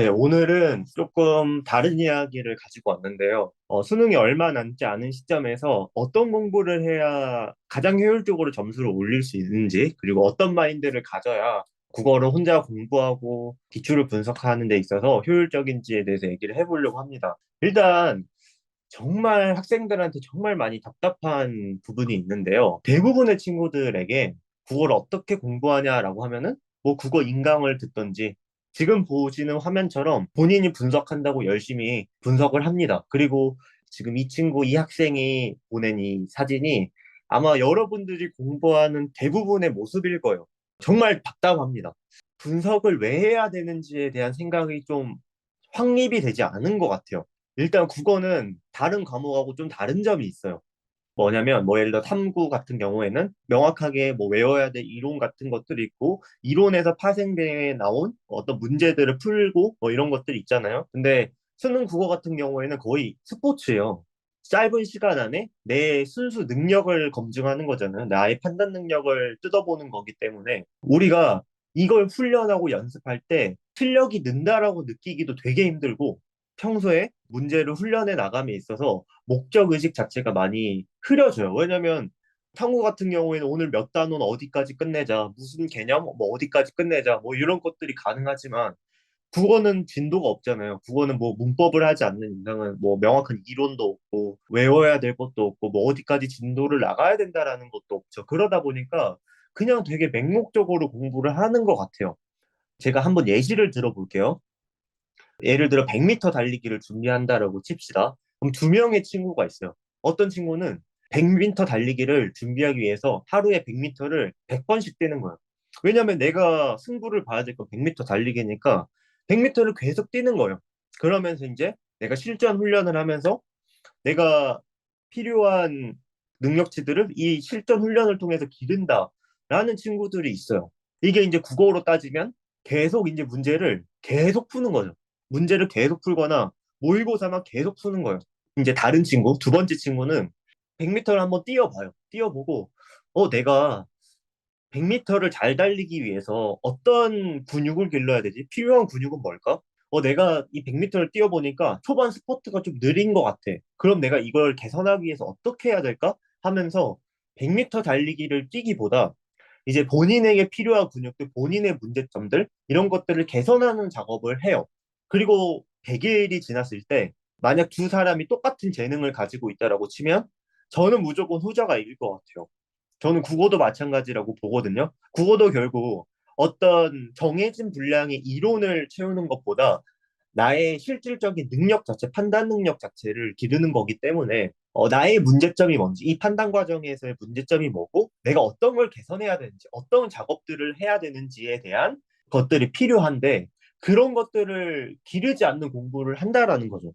네, 오늘은 조금 다른 이야기를 가지고 왔는데요. 어, 수능이 얼마 남지 않은 시점에서 어떤 공부를 해야 가장 효율적으로 점수를 올릴 수 있는지, 그리고 어떤 마인드를 가져야 국어를 혼자 공부하고 기출을 분석하는 데 있어서 효율적인지에 대해서 얘기를 해보려고 합니다. 일단, 정말 학생들한테 정말 많이 답답한 부분이 있는데요. 대부분의 친구들에게 국어를 어떻게 공부하냐라고 하면은 뭐 국어 인강을 듣던지 지금 보시는 화면처럼 본인이 분석한다고 열심히 분석을 합니다. 그리고 지금 이 친구, 이 학생이 보낸 이 사진이 아마 여러분들이 공부하는 대부분의 모습일 거예요. 정말 답답합니다. 분석을 왜 해야 되는지에 대한 생각이 좀 확립이 되지 않은 것 같아요. 일단 국어는 다른 과목하고 좀 다른 점이 있어요. 뭐냐면 뭐 예를 들어 탐구 같은 경우에는 명확하게 뭐 외워야 될 이론 같은 것들이 있고 이론에서 파생돼 나온 어떤 문제들을 풀고 뭐 이런 것들이 있잖아요. 근데 수능 국어 같은 경우에는 거의 스포츠예요. 짧은 시간 안에 내 순수 능력을 검증하는 거잖아요. 나의 판단 능력을 뜯어보는 거기 때문에 우리가 이걸 훈련하고 연습할 때 실력이 는다라고 느끼기도 되게 힘들고 평소에 문제를 훈련해 나감에 있어서 목적 의식 자체가 많이 흐려져요. 왜냐면 탐구 같은 경우에는 오늘 몇 단원 어디까지 끝내자, 무슨 개념 뭐 어디까지 끝내자, 뭐 이런 것들이 가능하지만 국어는 진도가 없잖아요. 국어는 뭐 문법을 하지 않는 이상은 뭐 명확한 이론도 없고 외워야 될 것도 없고 뭐 어디까지 진도를 나가야 된다라는 것도 없죠. 그러다 보니까 그냥 되게 맹목적으로 공부를 하는 것 같아요. 제가 한번 예시를 들어볼게요. 예를 들어 100m 달리기를 준비한다라고 칩시다. 그럼 두 명의 친구가 있어요. 어떤 친구는 100m 달리기를 준비하기 위해서 하루에 100m를 100번씩 뛰는 거예요. 왜냐면 내가 승부를 봐야 될 건 100m 달리기니까 100m를 계속 뛰는 거예요. 그러면서 이제 내가 실전 훈련을 하면서 내가 필요한 능력치들을 이 실전 훈련을 통해서 기른다라는 친구들이 있어요. 이게 이제 국어로 따지면 계속 이제 문제를 계속 푸는 거죠. 문제를 계속 풀거나 모의고사만 계속 푸는 거예요. 이제 다른 친구, 두 번째 친구는 100m를 한번 뛰어봐요. 뛰어보고, 어, 내가 100m를 잘 달리기 위해서 어떤 근육을 길러야 되지? 필요한 근육은 뭘까? 어, 내가 이 100m를 뛰어보니까 초반 스포트가 좀 느린 것 같아. 그럼 내가 이걸 개선하기 위해서 어떻게 해야 될까? 하면서 100m 달리기를 뛰기보다 이제 본인에게 필요한 근육들, 본인의 문제점들, 이런 것들을 개선하는 작업을 해요. 그리고 100일이 지났을 때 만약 두 사람이 똑같은 재능을 가지고 있다라고 치면 저는 무조건 후자가 이길 것 같아요. 저는 국어도 마찬가지라고 보거든요. 국어도 결국 어떤 정해진 분량의 이론을 채우는 것보다 나의 실질적인 능력 자체, 판단 능력 자체를 기르는 거기 때문에 어, 나의 문제점이 뭔지, 이 판단 과정에서의 문제점이 뭐고, 내가 어떤 걸 개선해야 되는지, 어떤 작업들을 해야 되는지에 대한 것들이 필요한데, 그런 것들을 기르지 않는 공부를 한다라는 거죠.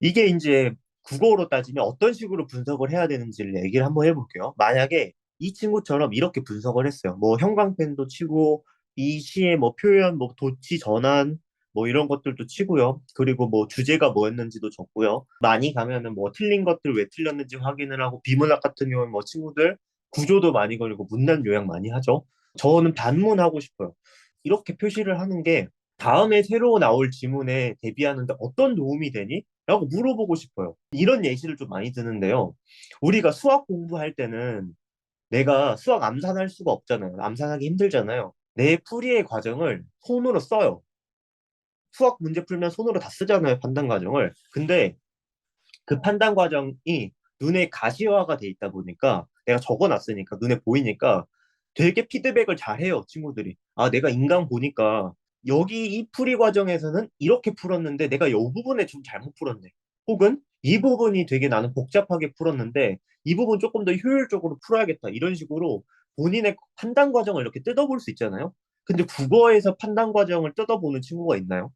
이게 이제 국어로 따지면 어떤 식으로 분석을 해야 되는지를 얘기를 한번 해볼게요. 만약에 이 친구처럼 이렇게 분석을 했어요. 뭐 형광펜도 치고 이 시의 뭐 표현, 뭐 도치 전환, 뭐 이런 것들도 치고요. 그리고 뭐 주제가 뭐였는지도 적고요. 많이 가면은 뭐 틀린 것들 왜 틀렸는지 확인을 하고 비문학 같은 경우는 뭐 친구들 구조도 많이 걸리고 문단 요약 많이 하죠. 저는 반문하고 싶어요. 이렇게 표시를 하는 게 다음에 새로 나올 지문에 대비하는데 어떤 도움이 되니? 라고 물어보고 싶어요. 이런 예시를 좀 많이 드는데요. 우리가 수학 공부할 때는 내가 수학 암산할 수가 없잖아요. 암산하기 힘들잖아요. 내 풀이의 과정을 손으로 써요. 수학 문제 풀면 손으로 다 쓰잖아요. 판단 과정을. 근데 그 판단 과정이 눈에 가시화가 돼 있다 보니까 내가 적어놨으니까 눈에 보이니까 되게 피드백을 잘 해요. 친구들이. 아, 내가 인강 보니까 여기 이 풀이 과정에서는 이렇게 풀었는데 내가 이 부분에 좀 잘못 풀었네. 혹은 이 부분이 되게 나는 복잡하게 풀었는데 이 부분 조금 더 효율적으로 풀어야겠다. 이런 식으로 본인의 판단 과정을 이렇게 뜯어볼 수 있잖아요. 근데 국어에서 판단 과정을 뜯어보는 친구가 있나요?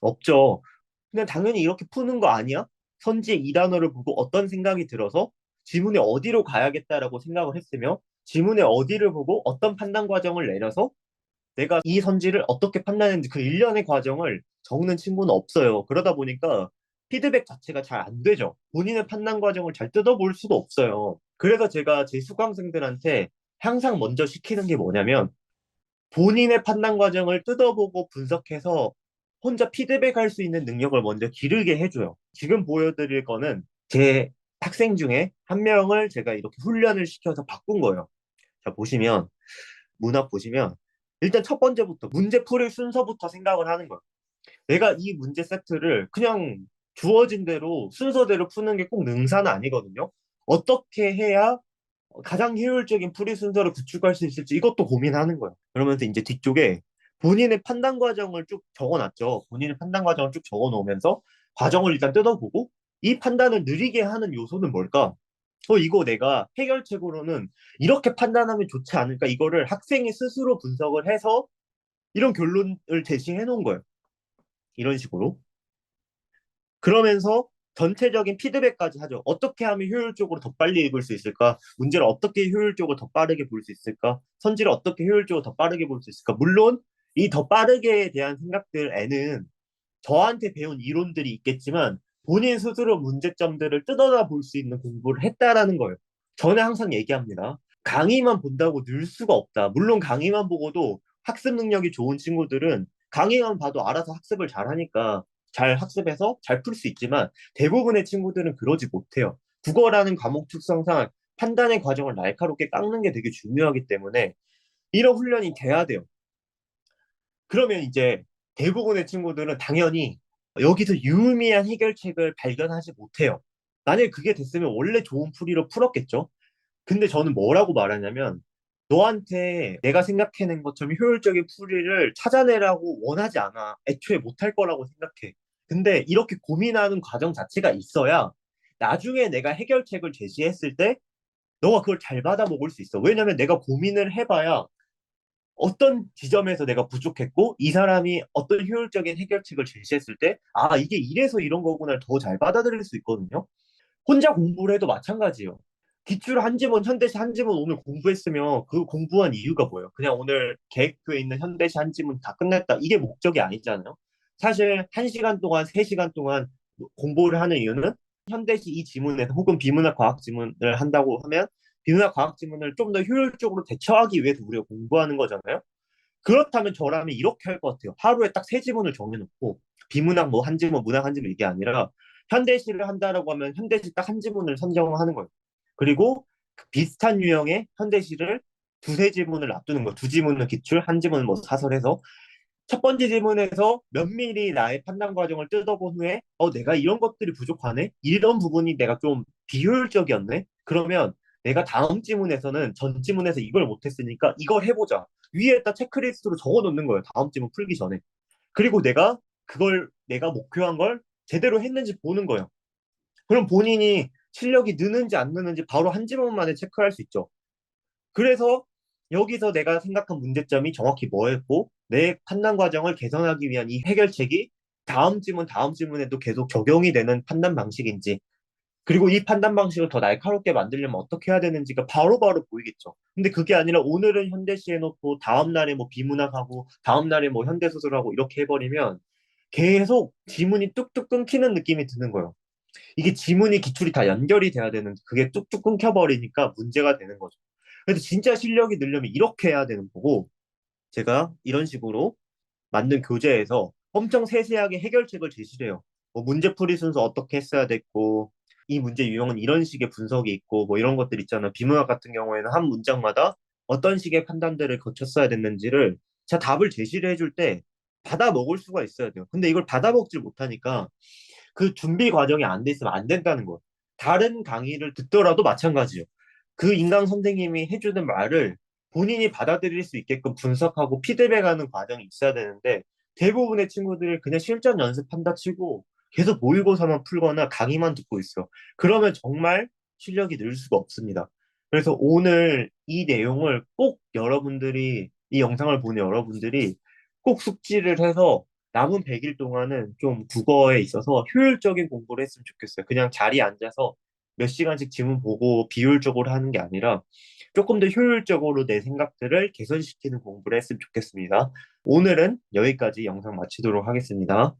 없죠. 근데 당연히 이렇게 푸는 거 아니야? 선지의 이 단어를 보고 어떤 생각이 들어서 지문에 어디로 가야겠다라고 생각을 했으며 지문에 어디를 보고 어떤 판단 과정을 내려서 내가 이 선지를 어떻게 판단했는지 그 일련의 과정을 적는 친구는 없어요. 그러다 보니까 피드백 자체가 잘 안 되죠. 본인의 판단 과정을 잘 뜯어볼 수도 없어요. 그래서 제가 제 수강생들한테 항상 먼저 시키는 게 뭐냐면 본인의 판단 과정을 뜯어보고 분석해서 혼자 피드백할 수 있는 능력을 먼저 기르게 해줘요. 지금 보여드릴 거는 제 학생 중에 한 명을 제가 이렇게 훈련을 시켜서 바꾼 거예요. 자, 보시면, 문학 보시면, 일단 첫 번째부터 문제 풀이 순서부터 생각을 하는 거예요. 내가 이 문제 세트를 그냥 주어진 대로 순서대로 푸는 게 꼭 능사는 아니거든요. 어떻게 해야 가장 효율적인 풀이 순서를 구축할 수 있을지 이것도 고민하는 거예요. 그러면서 이제 뒤쪽에 본인의 판단 과정을 쭉 적어놨죠. 본인의 판단 과정을 쭉 적어놓으면서 과정을 일단 뜯어보고 이 판단을 느리게 하는 요소는 뭘까? 어, 이거 내가 해결책으로는 이렇게 판단하면 좋지 않을까? 이거를 학생이 스스로 분석을 해서 이런 결론을 제시해 놓은 거예요. 이런 식으로. 그러면서 전체적인 피드백까지 하죠. 어떻게 하면 효율적으로 더 빨리 읽을 수 있을까? 문제를 어떻게 효율적으로 더 빠르게 볼 수 있을까? 선지를 어떻게 효율적으로 더 빠르게 볼 수 있을까? 물론 이 더 빠르게에 대한 생각들에는 저한테 배운 이론들이 있겠지만 본인 스스로 문제점들을 뜯어다 볼 수 있는 공부를 했다라는 거예요. 저는 항상 얘기합니다. 강의만 본다고 늘 수가 없다. 물론 강의만 보고도 학습 능력이 좋은 친구들은 강의만 봐도 알아서 학습을 잘 하니까 잘 학습해서 잘 풀 수 있지만 대부분의 친구들은 그러지 못해요. 국어라는 과목 특성상 판단의 과정을 날카롭게 깎는 게 되게 중요하기 때문에 이런 훈련이 돼야 돼요. 그러면 이제 대부분의 친구들은 당연히 여기서 유의미한 해결책을 발견하지 못해요. 만약에 그게 됐으면 원래 좋은 풀이로 풀었겠죠. 근데 저는 뭐라고 말하냐면 너한테 내가 생각해낸 것처럼 효율적인 풀이를 찾아내라고 원하지 않아. 애초에 못할 거라고 생각해. 근데 이렇게 고민하는 과정 자체가 있어야 나중에 내가 해결책을 제시했을 때 너가 그걸 잘 받아 먹을 수 있어. 왜냐면 내가 고민을 해봐야 어떤 지점에서 내가 부족했고 이 사람이 어떤 효율적인 해결책을 제시했을 때 아, 이게 이래서 이런 거구나 더잘 받아들일 수 있거든요. 혼자 공부를 해도 마찬가지예요. 기출 한 지문, 현대시 한 지문 오늘 공부했으면 그 공부한 이유가 뭐예요? 그냥 오늘 계획표에 있는 현대시 한 지문 다 끝냈다. 이게 목적이 아니잖아요. 사실 한시간 동안, 세시간 동안 공부를 하는 이유는 현대시 이 지문에서 혹은 비문학 과학 지문을 한다고 하면 비문학 과학 지문을 좀 더 효율적으로 대처하기 위해서 우리가 공부하는 거잖아요. 그렇다면 저라면 이렇게 할 것 같아요. 하루에 딱 세 지문을 정해놓고 비문학 뭐 한 지문, 문학 한 지문 이게 아니라 현대시를 한다라고 하면 현대시 딱 한 지문을 선정하는 거예요. 그리고 비슷한 유형의 현대시를 두세 지문을 놔두는 거. 두 지문은 기출, 한 지문은 뭐 사설해서 첫 번째 질문에서 면밀히 나의 판단 과정을 뜯어본 후에 어 내가 이런 것들이 부족하네 이런 부분이 내가 좀 비효율적이었네 그러면 내가 다음 지문에서는 전 지문에서 이걸 못했으니까 이걸 해보자. 위에다 체크리스트로 적어놓는 거예요 다음 지문 풀기 전에. 그리고 내가 그걸 내가 목표한 걸 제대로 했는지 보는 거예요. 그럼 본인이 실력이 느는지 안 느는지 바로 한 지문 만에 체크할 수 있죠. 그래서 여기서 내가 생각한 문제점이 정확히 뭐였고 내 판단 과정을 개선하기 위한 이 해결책이 다음 질문, 다음 질문에도 계속 적용이 되는 판단 방식인지 그리고 이 판단 방식을 더 날카롭게 만들려면 어떻게 해야 되는지가 바로바로 보이겠죠. 근데 그게 아니라 오늘은 현대시 해놓고 다음 날에 뭐 비문학하고 다음 날에 뭐 현대소설하고 이렇게 해버리면 계속 지문이 뚝뚝 끊기는 느낌이 드는 거예요. 이게 지문이 기출이 다 연결이 돼야 되는 그게 뚝뚝 끊겨버리니까 문제가 되는 거죠. 그래서 진짜 실력이 늘려면 이렇게 해야 되는 거고 제가 이런 식으로 만든 교재에서 엄청 세세하게 해결책을 제시를 해요. 뭐 문제풀이 순서 어떻게 했어야 됐고 이 문제 유형은 이런 식의 분석이 있고 뭐 이런 것들 있잖아. 비문학 같은 경우에는 한 문장마다 어떤 식의 판단들을 거쳤어야 됐는지를 제가 답을 제시를 해줄 때 받아 먹을 수가 있어야 돼요. 근데 이걸 받아 먹질 못하니까 그 준비 과정이 안 돼 있으면 안 된다는 거예요. 다른 강의를 듣더라도 마찬가지예요. 그 인강 선생님이 해주는 말을 본인이 받아들일 수 있게끔 분석하고 피드백하는 과정이 있어야 되는데 대부분의 친구들이 그냥 실전 연습한다 치고 계속 모의고사만 풀거나 강의만 듣고 있어. 그러면 정말 실력이 늘 수가 없습니다. 그래서 오늘 이 내용을 꼭 여러분들이 이 영상을 보는 여러분들이 꼭 숙지를 해서 남은 100일 동안은 좀 국어에 있어서 효율적인 공부를 했으면 좋겠어요. 그냥 자리에 앉아서 몇 시간씩 지문 보고 비효율적으로 하는 게 아니라 조금 더 효율적으로 내 생각들을 개선시키는 공부를 했으면 좋겠습니다. 오늘은 여기까지 영상 마치도록 하겠습니다.